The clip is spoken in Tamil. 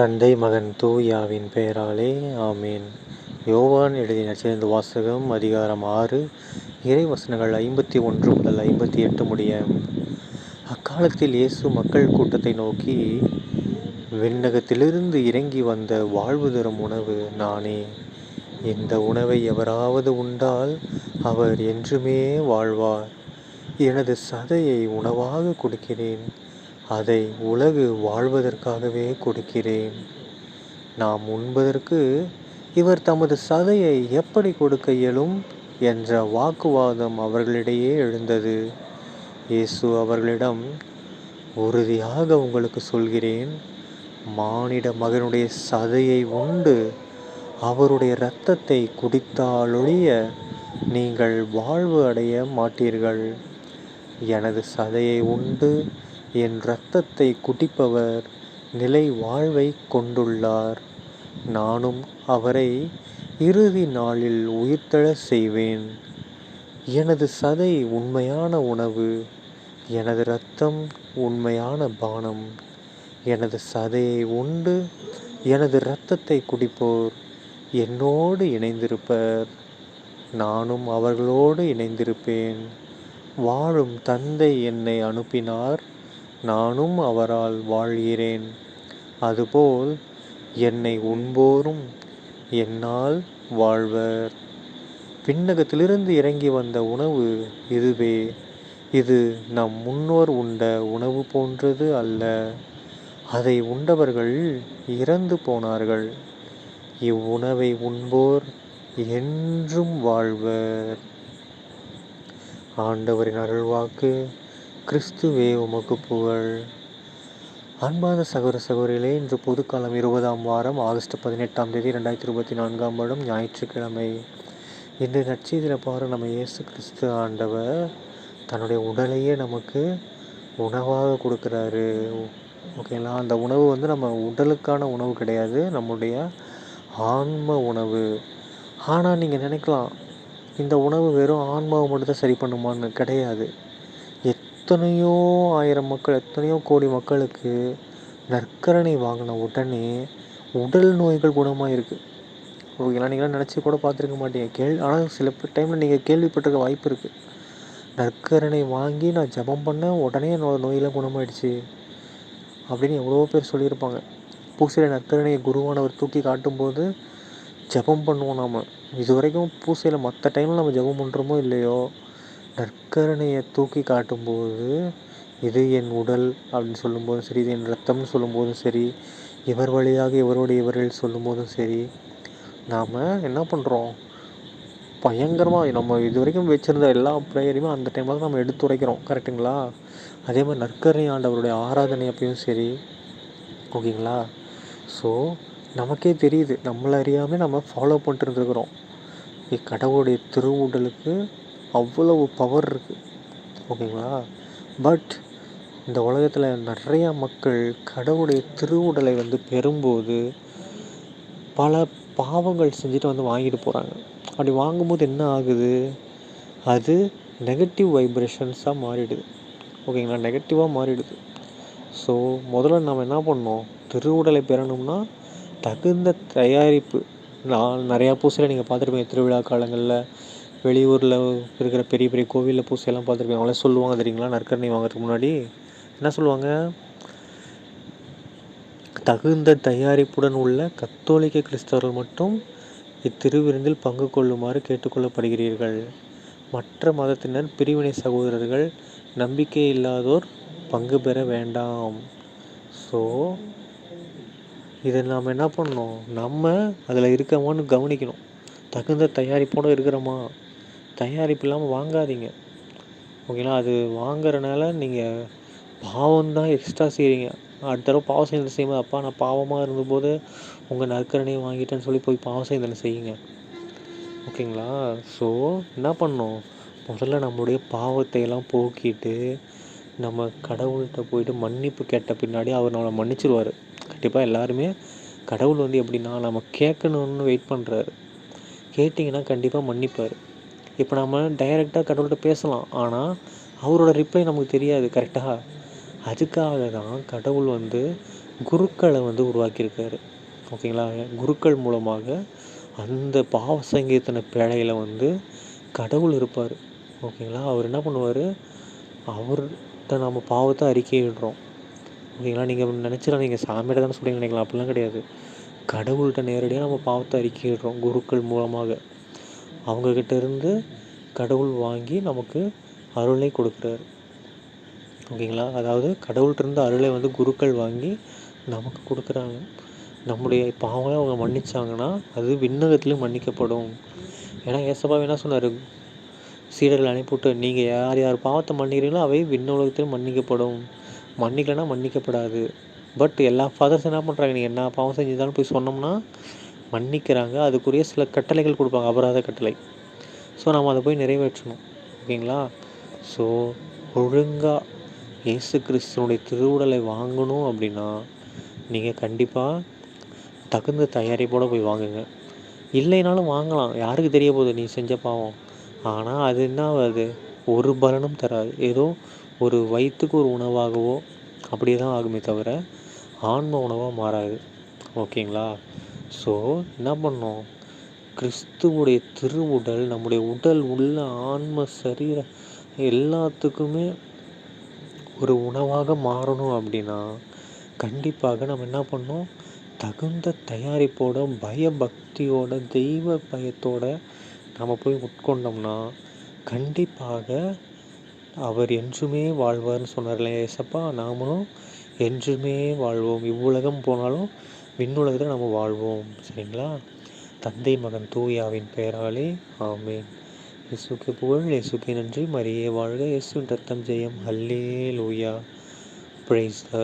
தந்தை மகன் தூயாவின் பெயராலே ஆமேன். யோவான் எழுதின சேர்ந்த வாசகம் அதிகாரம் ஆறு இறை வசனங்கள் ஐம்பத்தி ஒன்று முதல் ஐம்பத்தி எட்டு முடிய. அக்காலத்தில் இயேசு மக்கள் கூட்டத்தை நோக்கி விண்ணகத்திலிருந்து இறங்கி வந்த வாழ்வு தரும் உணவு நானே. இந்த உணவை எவராவது உண்டால் அவர் என்றுமே வாழ்வார். எனது சதையை உணவாக கொடுக்கிறேன். அதை உலகு வாழ்வதற்காகவே கொடுக்கிறேன். நாம் உண்பதற்கு இவர் தமது சதையை எப்படி கொடுக்க இயலும் என்ற வாக்குவாதம் அவர்களிடையே எழுந்தது. இயேசு அவர்களிடம் உறுதியாக உங்களுக்கு சொல்கிறேன் மானிட மகனுடைய சதையை உண்டு. அவருடைய இரத்தத்தை குடித்தாலொழிய நீங்கள் வாழ்வு அடைய மாட்டீர்கள். எனது சதையை உண்டு என் இரத்தத்தை குடிப்பவர் நிலை வாழ்வை கொண்டுள்ளார். நானும் அவரை இறுதி நாளில் உயிர்த்தெழ செய்வேன். எனது சதை உண்மையான உணவு எனது இரத்தம் உண்மையான பானம். எனது சதையை உண்டு எனது இரத்தத்தை குடிப்போர் என்னோடு இணைந்திருப்பர். நானும் அவர்களோடு இணைந்திருப்பேன். வாழும் தந்தை என்னை அனுப்பினார். நானும் அவரால் வாழ்கிறேன். அதுபோல் என்னை உண்போரும் என்னால் வாழ்வர். பின்னகத்திலிருந்து இறங்கி வந்த உணவு இதுவே. இது நம் முன்னோர் உண்ட உணவு போன்றது அல்ல. அதை உண்டவர்கள் இறந்து போனார்கள். இவ்வுணவை உண்போர் என்றும் வாழ்வர். ஆண்டவரின் அருள்வாக்கு கிறிஸ்துவே உமக்கு புகழ். அன்பான சகோதர சகோதரிகளே இன்று பொதுக்காலம் இருபதாம் வாரம் ஆகஸ்ட் பதினெட்டாம் தேதி ரெண்டாயிரத்தி இருபத்தி நான்காம் வருடம் ஞாயிற்றுக்கிழமை. இன்று நற்செய்தியில் பாரு நம்ம இயேசு கிறிஸ்து ஆண்டவர் தன்னுடைய உடலையே நமக்கு உணவாக கொடுக்குறாரு. ஓகேங்களா? அந்த உணவு வந்து நம்ம உடலுக்கான உணவு கிடையாது நம்முடைய ஆன்ம உணவு. ஆனால் நீங்கள் நினைக்கலாம் இந்த உணவு வெறும் ஆன்மாவை மட்டும் தான் சரி பண்ணுமான்னு கிடையாது. எத்தனையோ ஆயிரம் மக்கள் எத்தனையோ கோடி மக்களுக்கு நற்கரணை வாங்கின உடனே உடல் நோய்கள் குணமாக இருக்குது ஓகேங்களா? நீங்களாம் நினச்சி கூட பார்த்துருக்க மாட்டீங்க. கேள் ஆனால் சில டைமில் நீங்கள் கேள்விப்பட்டிருக்க வாய்ப்பு இருக்குது நற்கரணை வாங்கி நான் ஜபம் பண்ணேன் உடனே என்னோட நோயெல்லாம் குணமாயிடுச்சு அப்படின்னு எவ்வளோ பேர் சொல்லியிருப்பாங்க. பூசையில் நற்கரணையை குருவானவர் தூக்கி காட்டும்போது ஜபம் பண்ணுவோம் நாம். இது வரைக்கும் பூசையில் மற்ற டைமில் நம்ம ஜபம் பண்ணுறோமோ இல்லையோ நற்கரணையை தூக்கி காட்டும்போது இது என் உடல் அப்படின்னு சொல்லும்போதும் சரி இது என் ரத்தம்னு சொல்லும்போதும் சரி இவர் வழியாக இவருடைய இவர்கள் சொல்லும்போதும் சரி நாம் என்ன பண்ணுறோம் பயங்கரமாக நம்ம இது வரைக்கும் வச்சுருந்த எல்லா ப்ரேயரையுமே அந்த டைமில் தான் நம்ம எடுத்து உரைக்கிறோம் கரெக்டுங்களா அதே மாதிரி நற்கரணை ஆண்டவருடைய ஆராதனை அப்பயும் சரி. ஓகேங்களா? ஸோ நமக்கே தெரியுது. நம்மளை அறியாமல் நம்ம ஃபாலோ பண்ணிட்டு இருந்துருக்குறோம். கடவுளுடைய திருவுடலுக்கு அவ்வளவு பவர் இருக்குது ஓகேங்களா பட் இந்த உலகத்தில் நிறையா மக்கள் கடவுளுடைய திருவுடலை வந்து பெறும்போது பல பாவங்கள் செஞ்சுட்டு வந்து வாங்கிட்டு போகிறாங்க அப்படி வாங்கும்போது என்ன ஆகுது? அது நெகட்டிவ் வைப்ரேஷன்ஸாக மாறிடுது. ஓகேங்களா நெகட்டிவாக மாறிடுது. ஸோ முதல்ல நம்ம என்ன பண்ணோம் திருவுடலை பெறணும்னா தகுந்த தயாரிப்பு. நான் நிறையா பூசையில் நீங்கள் பார்த்துருப்பீங்க திருவிழா காலங்களில் வெளியூரில் இருக்கிற பெரிய பெரிய கோவிலில் பூசையெல்லாம் பார்த்துருப்பீங்க. அவங்களே சொல்லுவாங்க தெரியுங்களா? நற்கரணை வாங்குறதுக்கு முன்னாடி. என்ன சொல்லுவாங்க? தகுந்த தயாரிப்புடன் உள்ள கத்தோலிக்க கிறிஸ்தவர்கள் மட்டும் இத்திருவிருந்தில் பங்கு கொள்ளுமாறு கேட்டுக்கொள்ளப்படுகிறீர்கள். மற்ற மதத்தினர் பிரிவினை சகோதரர்கள் நம்பிக்கை இல்லாதோர் பங்கு பெற வேண்டாம். ஸோ இதை நாம் என்ன பண்ணணும்? நம்ம அதில் இருக்கமான்னு கவனிக்கணும். தகுந்த தயாரிப்போடு இருக்கிறோமா? தயாரிப்பு இல்லாமல் வாங்காதீங்க. ஓகேங்களா? அது வாங்குறனால நீங்கள் பாவம் தான் எக்ஸ்ட்ரா செய்கிறீங்க அடுத்த தடவை பாவம் செய்யறது செய்யும்போது அப்பா நான் பாவமாக இருந்தபோது உங்கள் நற்கரணையை வாங்கிட்டேன்னு சொல்லி போய் பாவம் செய்தனை செய்யுங்க. ஓகேங்களா? ஸோ என்ன பண்ணோம் முதல்ல நம்மளுடைய பாவத்தை எல்லாம் போக்கிட்டு நம்ம கடவுள்கிட்ட போயிட்டு மன்னிப்பு கேட்ட பின்னாடி அவர் நம்மளை மன்னிச்சிருவார். கண்டிப்பாக எல்லாருமே கடவுள் வந்து எப்படின்னா நம்ம கேட்கணுன்னு வெயிட் பண்ணுறாரு கேட்டிங்கன்னா கண்டிப்பாக மன்னிப்பார். இப்போ நம்ம டைரெக்டாக கடவுள்கிட்ட பேசலாம். ஆனால் அவரோட ரிப்ளை நமக்கு தெரியாது கரெக்டாக அதுக்காக தான் கடவுள் வந்து குருக்களை வந்து உருவாக்கியிருக்காரு. ஓகேங்களா? குருக்கள் மூலமாக அந்த பாவ சங்கீர்த்தன பேழையில் வந்து கடவுள் இருப்பார். ஓகேங்களா? அவர் என்ன பண்ணுவார்? அவர்கிட்ட நம்ம பாவத்தை அறிக்கையிடுறோம். ஓகேங்களா? நீங்கள் நினச்சிடலாம் நீங்கள் சாமியிட தானே சொல்லி நினைக்கலாம். அப்படிலாம் கிடையாது. கடவுள்கிட்ட நேரடியாக நம்ம பாவத்தை அறிக்கையிடுறோம் குருக்கள் மூலமாக. அவங்கக்கிட்ட இருந்து கடவுள் வாங்கி நமக்கு அருளை கொடுக்குறாரு. ஓகேங்களா? அதாவது கடவுள்கிட்ட அருளை வந்து குருக்கள் வாங்கி நமக்கு கொடுக்குறாங்க. நம்முடைய பாவங்களை அவங்க மன்னிச்சாங்கன்னா அது விண்ணகத்திலும் மன்னிக்கப்படும். ஏன்னா ஏசப்பா என்ன சொன்னார்? சீடர்கள் அனுப்பிவிட்டு நீங்கள் யார் யார் பாவத்தை மன்னிக்கிறீங்களோ அவை விண்ணுலகத்திலும் மன்னிக்கப்படும். மன்னிக்கலைன்னா மன்னிக்கப்படாது. பட் எல்லா ஃபாதர்ஸ் என்ன பண்ணுறாங்க நீங்கள் என்ன பாவம் செஞ்சுருந்தாலும் போய் சொன்னோம்னா மன்னிக்கிறாங்க. அதுக்குரிய சில கட்டளைகள் கொடுப்பாங்க. அபராத கட்டளை. ஸோ நம்ம அதை போய் நிறைவேற்றணும். ஓகேங்களா? ஸோ ஒழுங்காக இயேசு கிறிஸ்துனுடைய திருவுடலை வாங்கணும் அப்படின்னா நீங்கள் கண்டிப்பாக தகுந்த தயாரிப்போடு போய் வாங்குங்க. இல்லைனாலும் வாங்கலாம். யாருக்கு தெரிய போகுது? நீ செஞ்ச பாவம். ஆனால் அது என்ன ஆகாது? ஒரு பலனும் தராது. ஏதோ ஒரு வயிற்றுக்கு ஒரு உணவாகவோ அப்படி தான் ஆகுமே தவிர ஆன்ம உணவாக மாறாது. ஓகேங்களா? ஸோ என்ன பண்ணோம்? கிறிஸ்துவுடைய திருவுடல் நம்முடைய உடல் உள்ள ஆன்ம சரீர எல்லாத்துக்குமே ஒரு உணவாக மாறணும் அப்படின்னா கண்டிப்பாக நம்ம என்ன பண்ணோம்? தகுந்த தயாரிப்போட பயபக்தியோட தெய்வ பயத்தோட நம்ம போய் உட்கொண்டோம்னா கண்டிப்பாக அவர் என்றுமே வாழ்வார்னு சொன்னார்ல ஏசப்பா? நாமளும் என்றுமே வாழ்வோம். இவ்வுலகம் போனாலும் விண்ணுலகத்தில் நம்ம வாழ்வோம் சரிங்களா? தந்தை மகன் தூயாவின் பெயராலே ஆமேன். இயேசுக்கு புகழ் இயேசுக்கு நன்றி. மரியே வாழ்க இயேசு ரத்தம் ஜெயம். ஹல்லே லூயா பிரைஸ் த